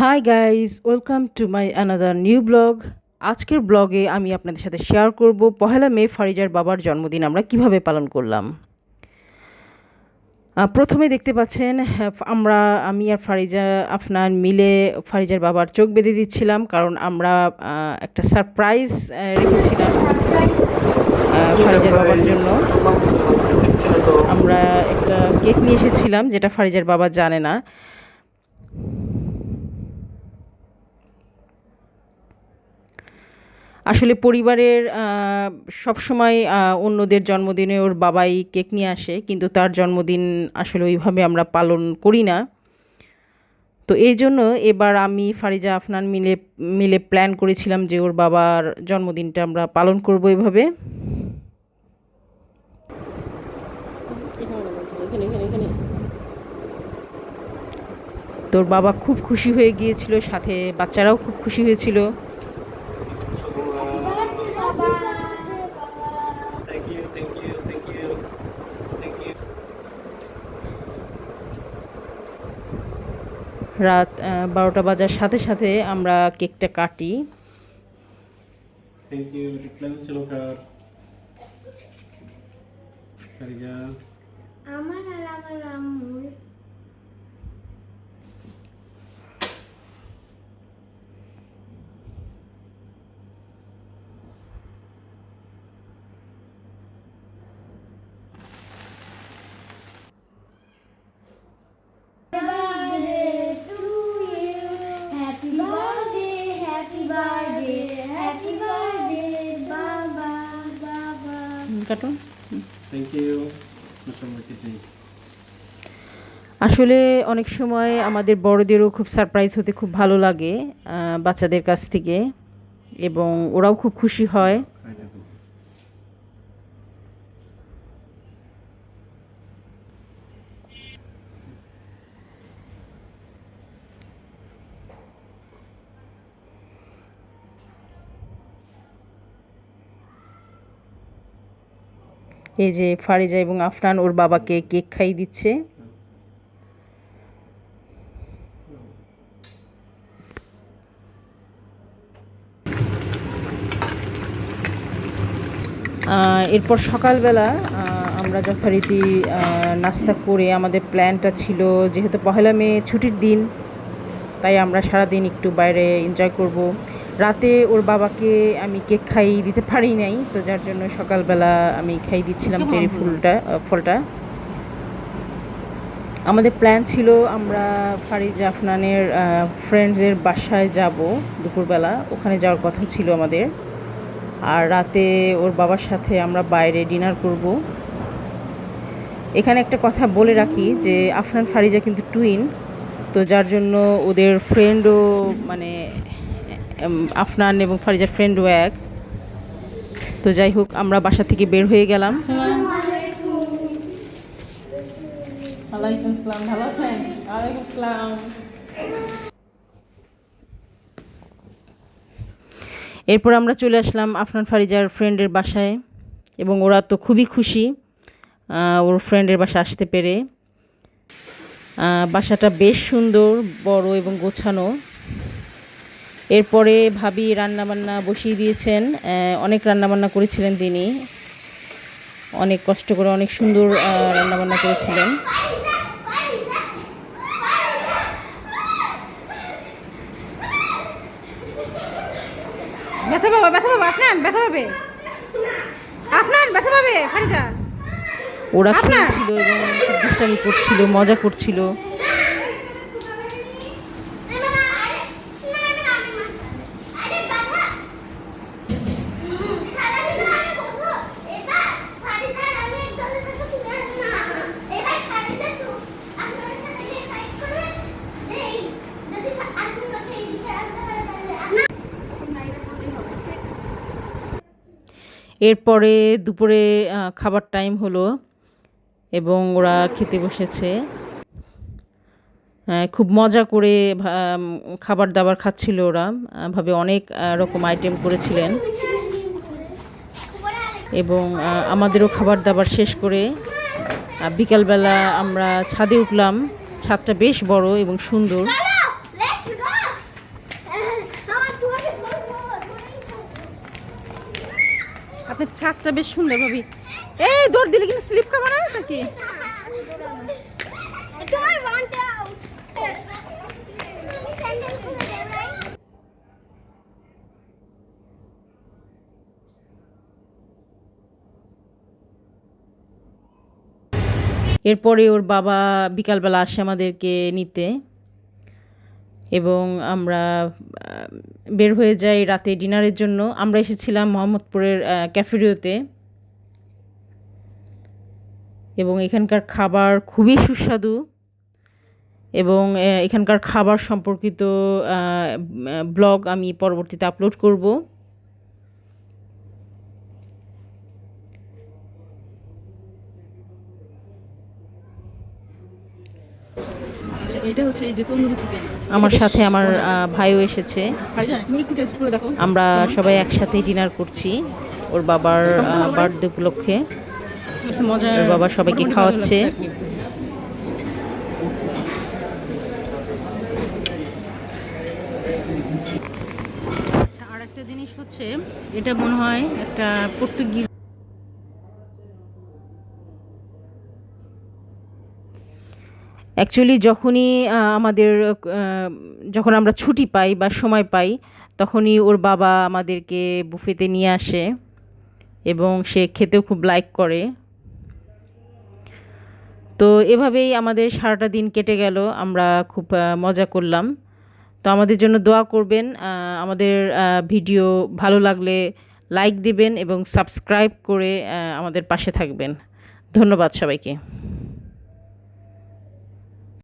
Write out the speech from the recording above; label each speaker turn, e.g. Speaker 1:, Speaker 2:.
Speaker 1: Hi guys welcome to my another new blog আজকের ব্লগে আমি আপনাদের সাথে শেয়ার করব পহেলা মে ফারিজার বাবার জন্মদিন আমরা কীভাবে পালন করলাম। প্রথমে দেখতে পাচ্ছেন আমরা, আমি আর ফারিজা আফনান মিলে ফারিজার বাবার চোখ বেঁধে দিচ্ছিলাম কারণ আমরা একটা সারপ্রাইজ রেখেছিলাম ফারিজার বাবার জন্য। আমরা একটা কেক নিয়ে এসেছিলাম যেটা ফারিজার বাবা জানে না। আসলে পরিবারের সব সময় অন্যদের জন্মদিনে ওর বাবাই কেক নিয়ে আসে, কিন্তু তার জন্মদিন আসলে ওইভাবে আমরা পালন করি না। তো এই জন্য এবার আমি ফারিজা, আফনান মিলে মিলে প্ল্যান করেছিলাম যে ওর বাবার জন্মদিনটা আমরা পালন করব এভাবে। তোর বাবা খুব খুশি হয়ে গিয়েছিল, সাথে বাচ্চারাও খুব খুশি হয়েছিল। রাত বারোটা বাজার সাথে সাথে আমরা কেকটা কাটি। কাটো. আসলে অনেক সময় আমাদের বড়দেরও খুব সারপ্রাইজ হতে খুব ভালো লাগে বাচ্চাদের কাছ থেকে এবং ওরাও খুব খুশি হয়। এই যে ফারিজা এবং আফরান, ওর বাবাকে কেক খাইয়ে দিচ্ছে। এরপর সকালবেলা আমরা যথারীতি নাস্তা করে আমাদের প্ল্যানটা ছিল যেহেতু পহেলা মে ছুটির দিন, তাই আমরা সারাদিন একটু বাইরে এনজয় করব। রাতে ওর বাবাকে আমি কেক খাইয়ে দিতে পারি নাই তো যার জন্য সকালবেলা আমি খাইয়ে দিচ্ছিলাম চেরি ফুলটা ফলটা। আমাদের প্ল্যান ছিল আমরা ফারিজ আফনানের ফ্রেন্ডের বাসায় যাব দুপুরবেলা ওখানে যাওয়ার কথা ছিল আমাদের। আর রাতে ওর বাবার সাথে আমরা বাইরে ডিনার করব। এখানে একটা কথা বলে রাখি যে আফনান ফারিজা কিন্তু টুইন তো যার জন্য ওদের ফ্রেন্ডও মানে আফনান এবং ফারিজার ফ্রেন্ডও এক। তো যাই হোক আমরা বাসা থেকে বের হয়ে গেলাম। এরপর আমরা চলে আসলাম আফনান ফারিজার ফ্রেন্ডের বাসায় এবং ওরা তো খুবই খুশি ওর ফ্রেন্ডের বাসা আসতে পেরে। বাসাটা বেশ সুন্দর বড় এবং গোছানো। এরপরে ভাবি রান্নাবান্না বসিয়ে দিয়েছেন। অনেক রান্নাবান্না করেছিলেন তিনি। অনেক কষ্ট করে অনেক সুন্দর রান্নাবান্না করেছিলেন।
Speaker 2: ব্যথা পাবা ব্যথা পাবা আফনান ব্যথা পাবে। আফনান ব্যথা পাবে ফারিজা।
Speaker 1: ওরা
Speaker 2: আপনার?
Speaker 1: খেলছিল এবং দুষ্টামি করছিল মজা করছিল। এরপরে দুপুরে খাবার টাইম হলো এবং ওরা খেতে বসেছে। আহ, খুব মজা করে খাবার দাবার খাচ্ছিল ওরা। ভাবে অনেক রকম আইটেম করেছিলেন। এবং আমাদেরও খাবার দাবার শেষ করে বিকালবেলা আমরা ছাদে উঠলাম। ছাদটা বেশ বড় এবং সুন্দর।
Speaker 2: ছাদটা বেশ সুন্দর, ভাবি। এই, দৌড় দিলে কিন্তু স্লিপ খাব না নাকি?
Speaker 1: এরপরে ওর বাবা বিকালবেলা আসে আমাদেরকে নিতে। এবং আমরা বের হয়ে যাই রাতে ডিনারের জন্য। আমরা এসেছিলাম মোহাম্মদপুরের ক্যাফেরিওতে এবং এখানকার খাবার খুবই সুস্বাদু এবং এখানকার খাবার সম্পর্কিত ব্লগ আমি পরবর্তীতে আপলোড করব।
Speaker 2: এটা হচ্ছে এই যে তন্দুরি চিকেন
Speaker 1: আমার সাথে আমার ভাইও এসেছে।
Speaker 2: ভাইজান তুমি একটু টেস্ট করে দেখো।
Speaker 1: আমরা সবাই একসাথেই ডিনার করছি। ওর বাবার বার্থডে উপলক্ষে। ওর বাবা সবাইকে খাওয়াচ্ছে। আচ্ছা আর একটা জিনিস হচ্ছে এটা মনে হয় একটা পর্তুগিজ অ্যাকচুয়ালি যখনই আমাদের যখন আমরা ছুটি পাই বা সময় পাই, তখনই ওর বাবা আমাদেরকে বুফেতে নিয়ে আসে এবং সে খেতেও খুব লাইক করে। তো এভাবেই আমাদের সারাটা দিন কেটে গেল, আমরা খুব মজা করলাম। তো আমাদের জন্য দোয়া করবেন আমাদের ভিডিও ভালো লাগলে লাইক দিবেন এবং সাবস্ক্রাইব করে আমাদের পাশে থাকবেন। ধন্যবাদ সবাইকে।